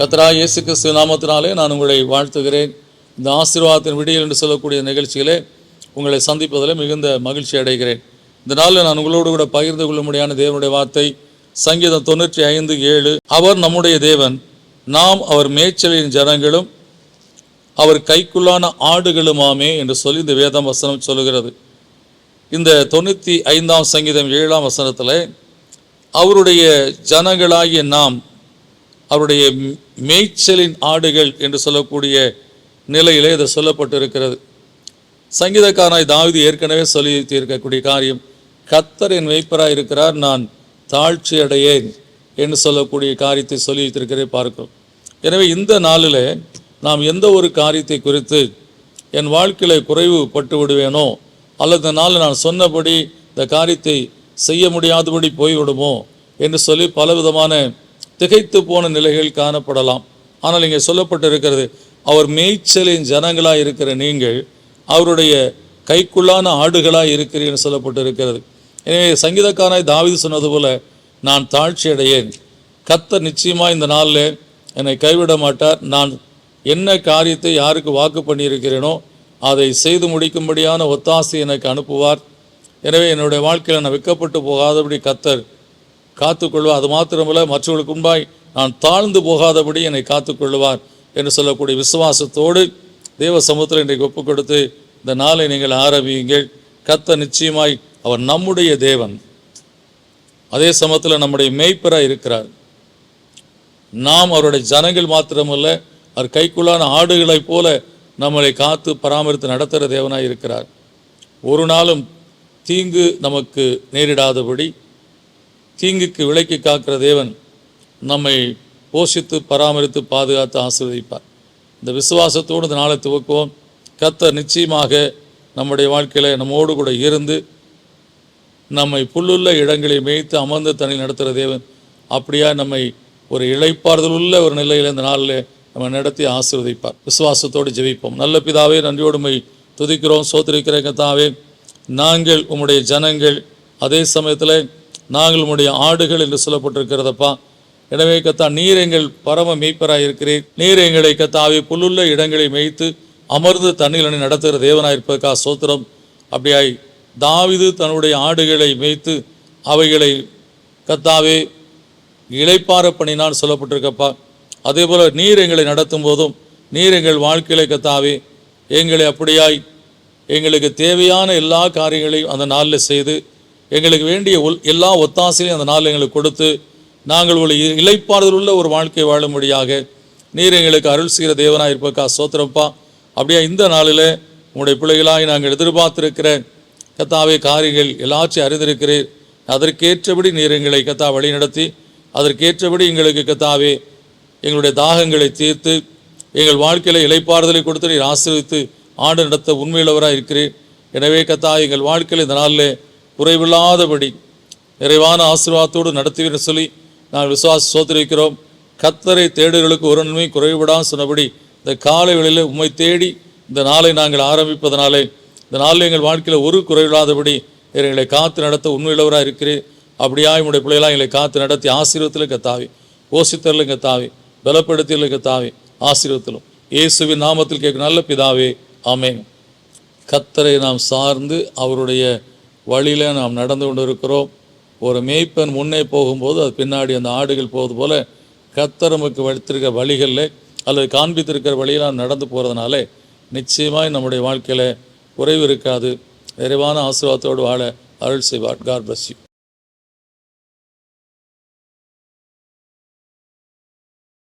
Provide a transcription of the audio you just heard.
கத்ரா இயேசு கிறிஸ்து நாமத்தினாலே நான் உங்களை வாழ்த்துகிறேன். இந்த ஆசீர்வாதத்தின் விடியல் என்று சொல்லக்கூடிய நிகழ்ச்சியிலே உங்களை சந்திப்பதில் மிகுந்த மகிழ்ச்சி அடைகிறேன். இந்த நாளில் நான் உங்களோடு கூட பகிர்ந்து கொள்ள முடியான தேவனுடைய வார்த்தை சங்கீதம் தொண்ணூற்றி ஐந்து ஏழு. அவர் நம்முடைய தேவன் நாம் அவர் மேய்ச்சலின் ஜனங்களும் அவர் கைக்குள்ளான ஆடுகளுமாமே என்று சொல்லி இந்த வேதம் வசனம் சொல்லுகிறது. இந்த தொண்ணூற்றி ஐந்தாம் சங்கீதம் ஏழாம் வசனத்தில் அவருடைய ஜனங்களாகிய நாம் அவருடைய மேய்ச்சலின் ஆடுகள் என்று சொல்லக்கூடிய நிலையிலே இது சொல்லப்பட்டிருக்கிறது. சங்கீதக்காரனாய் தாவீது ஏற்கனவே சொல்லி இருக்கக்கூடிய காரியம் கத்தர் என் மேய்ப்பராய் இருக்கிறார் நான் தாழ்ச்சி அடையேன் என்று சொல்லக்கூடிய காரியத்தை சொல்லி வைத்திருக்கிறதை பார்க்கிறோம். எனவே இந்த நாளில் நாம் எந்த ஒரு காரியத்தை குறித்து என் வாழ்க்கையில் குறைவு பட்டு விடுவேனோ அல்லது இந்த நாளில் நான் சொன்னபடி இந்த காரியத்தை செய்ய முடியாதபடி போய்விடுமோ என்று சொல்லி பலவிதமான திகைத்து போன நிலைகள் காணப்படலாம். ஆனால் இங்கே சொல்லப்பட்டிருக்கிறது அவர் மேய்ச்சலின் ஜனங்களாக இருக்கிற நீங்கள் அவருடைய கைக்குள்ளான ஆடுகளாக இருக்கிறீர்கள் சொல்லப்பட்டிருக்கிறது. எனவே சங்கீதக்காரனாய் தாவிது சொன்னது போல நான் தாழ்ச்சி அடையேன் கத்தர் நிச்சயமாக இந்த நாளில் என்னை கைவிட மாட்டார். நான் என்ன காரியத்தை யாருக்கு வாக்கு பண்ணியிருக்கிறேனோ அதை செய்து முடிக்கும்படியான ஒத்தாசை எனக்கு அனுப்புவார். எனவே என்னுடைய வாழ்க்கையில் நான் விற்கப்பட்டு போகாதபடி கத்தர் காத்துக்கொள்வார் அது மாத்திரமல்ல மற்றவர்களுக்கு முன்பாய் நான் தாழ்ந்து போகாதபடி என்னை காத்துக்கொள்வார் என்று சொல்லக்கூடிய விசுவாசத்தோடு தேவ சமுத்திரம் இன்றைக்கு ஒப்புக் கொடுத்து இந்த நாளை நீங்கள் ஆரம்பியுங்கள். கத்த நிச்சயமாய் அவர் நம்முடைய தேவன். அதே சமயத்தில் நம்முடைய மேய்ப்பராக இருக்கிறார். நாம் அவருடைய ஜனங்கள் மாத்திரமல்ல அவர் கைக்குள்ளான ஆடுகளைப் போல நம்மளை காத்து பராமரித்து நடத்துகிற தேவனாக இருக்கிறார். ஒரு நாளும் தீங்கு நமக்கு நேரிடாதபடி தீங்குக்கு விலக்கி காக்கிற தேவன் நம்மை போஷித்து பராமரித்து பாதுகாத்து ஆசீர்வதிப்பார். இந்த விசுவாசத்தோடு இந்த நாளை துவக்குவோம். கத்தர் நிச்சயமாக நம்முடைய வாழ்க்கையில் நம்மோடு கூட இருந்து நம்மை புல்லுள்ள இடங்களை மேய்த்து அமர்ந்து தனி நடத்துகிற தேவன். அப்படியா நம்மை ஒரு இளைப்பாறுதல் உள்ள ஒரு நிலையில் இந்த நாளில் நம்ம நடத்தி ஆசீர்வதிப்பார். விசுவாசத்தோடு ஜெபிப்போம். நல்ல பிதாவே நன்றியோடுமை துதிக்கிறோம். சோத்திருக்கிற தாவே நாங்கள் உம்முடைய ஜனங்கள். அதே சமயத்தில் நாங்கள் உடைய ஆடுகள் என்று சொல்லப்பட்டிருக்கிறதப்பா. எனவே கத்தா நீர் எங்கள் பரம மேய்ப்பராய் இருக்கிறேன் நீர் எங்களை கத்தாவி புல்லுள்ள இடங்களை மேய்த்து அமர்ந்து தண்ணீர் நடத்துகிற தேவனாய் இருப்பதற்கா சோத்திரம் அப்படியாய் தாவிது தன்னுடைய ஆடுகளை மேய்த்து அவைகளை கத்தாவே இழைப்பார பணினால் சொல்லப்பட்டிருக்கப்பா. அதே போல் நீர் எங்களை நடத்தும் போதும் நீர் எங்கள் வாழ்க்கையில கத்தாவே எங்களை அப்படியாய் எங்களுக்கு தேவையான எல்லா காரியங்களையும் அந்த நாளில் செய்து எங்களுக்கு வேண்டிய எல்லா ஒத்தாசையும் அந்த நாள் எங்களுக்கு கொடுத்து நாங்கள் ஒரு இ- இளைப்பாறுதல் உள்ள ஒரு வாழ்க்கை வாழும்படியாக நீர் எங்களுக்கு அருள் செய்கிற தேவனாக இருப்பக்கா சோத்திரப்பா அப்படியே இந்த நாளில் உங்களுடைய பிள்ளைகளாய் நாங்கள் எதிர்பார்த்திருக்கிற கத்தாவே காரியங்கள் எல்லாத்தையும் அறிந்திருக்கிறீர். அதற்கேற்றபடி நீர் எங்களை கத்தா வழிநடத்தி அதற்கேற்றபடி எங்களுக்கு கத்தாவே எங்களுடைய தாகங்களை தீர்த்து எங்கள் வாழ்க்கையில் இலைப்பாறுதலை கொடுத்து நீர் ஆசீர்வித்து ஆண்டு நடத்த உண்மையுள்ளவராக இருக்கிறீர் எனவே கத்தா எங்கள் வாழ்க்கையில் இந்த நாளில் குறைவில்லாதபடி நிறைவான ஆசீர்வாதத்தோடு நடத்துவீர்கள் சொல்லி நாங்கள் விசுவாச சோதரிக்கிறோம். கத்தரை தேடுகளுக்கு ஒரு நன்மை குறைவிடாமல் சொன்னபடி இந்த காலை வேளையில் உண்மை தேடி இந்த நாளை நாங்கள் ஆரம்பிப்பதனாலே இந்த நாளில் எங்கள் வாழ்க்கையில் ஒரு குறைவில்லாதபடி எங்களை காத்து நடத்த உண்மையுள்ளவராக இருக்கிறேன் அப்படியா என்னுடைய பிள்ளைகளாக எங்களை காத்து நடத்தி ஆசீர்வத்தில் கத்தாவி ஓசித்தரில் கத்தாவி பலப்படுத்தியில் கத்தாவி ஆசீர்வத்திலும் இயேசுவின் நாமத்தில் கேட்க நல்ல பிதாவே ஆமேன். கத்தரை நாம் சார்ந்து அவருடைய வழியில் நாம் நடந்து கொண்டு இருக்கிறோம் ஒரு மேய்ப்பன் முன்னே போகும்போது அது பின்னாடி அந்த ஆடுகள் போவது போல கத்தர் நமக்கு வைத்திருக்கிற வழிகளில் அல்லது காண்பித்திருக்கிற வழியில் நாம் நடந்து போகிறதுனால நிச்சயமாய் நம்முடைய வாழ்க்கையில் குறைவு இருக்காது. நிறைவான ஆசீர்வாதத்தோடு வாழ அருள் செய்வார். God bless you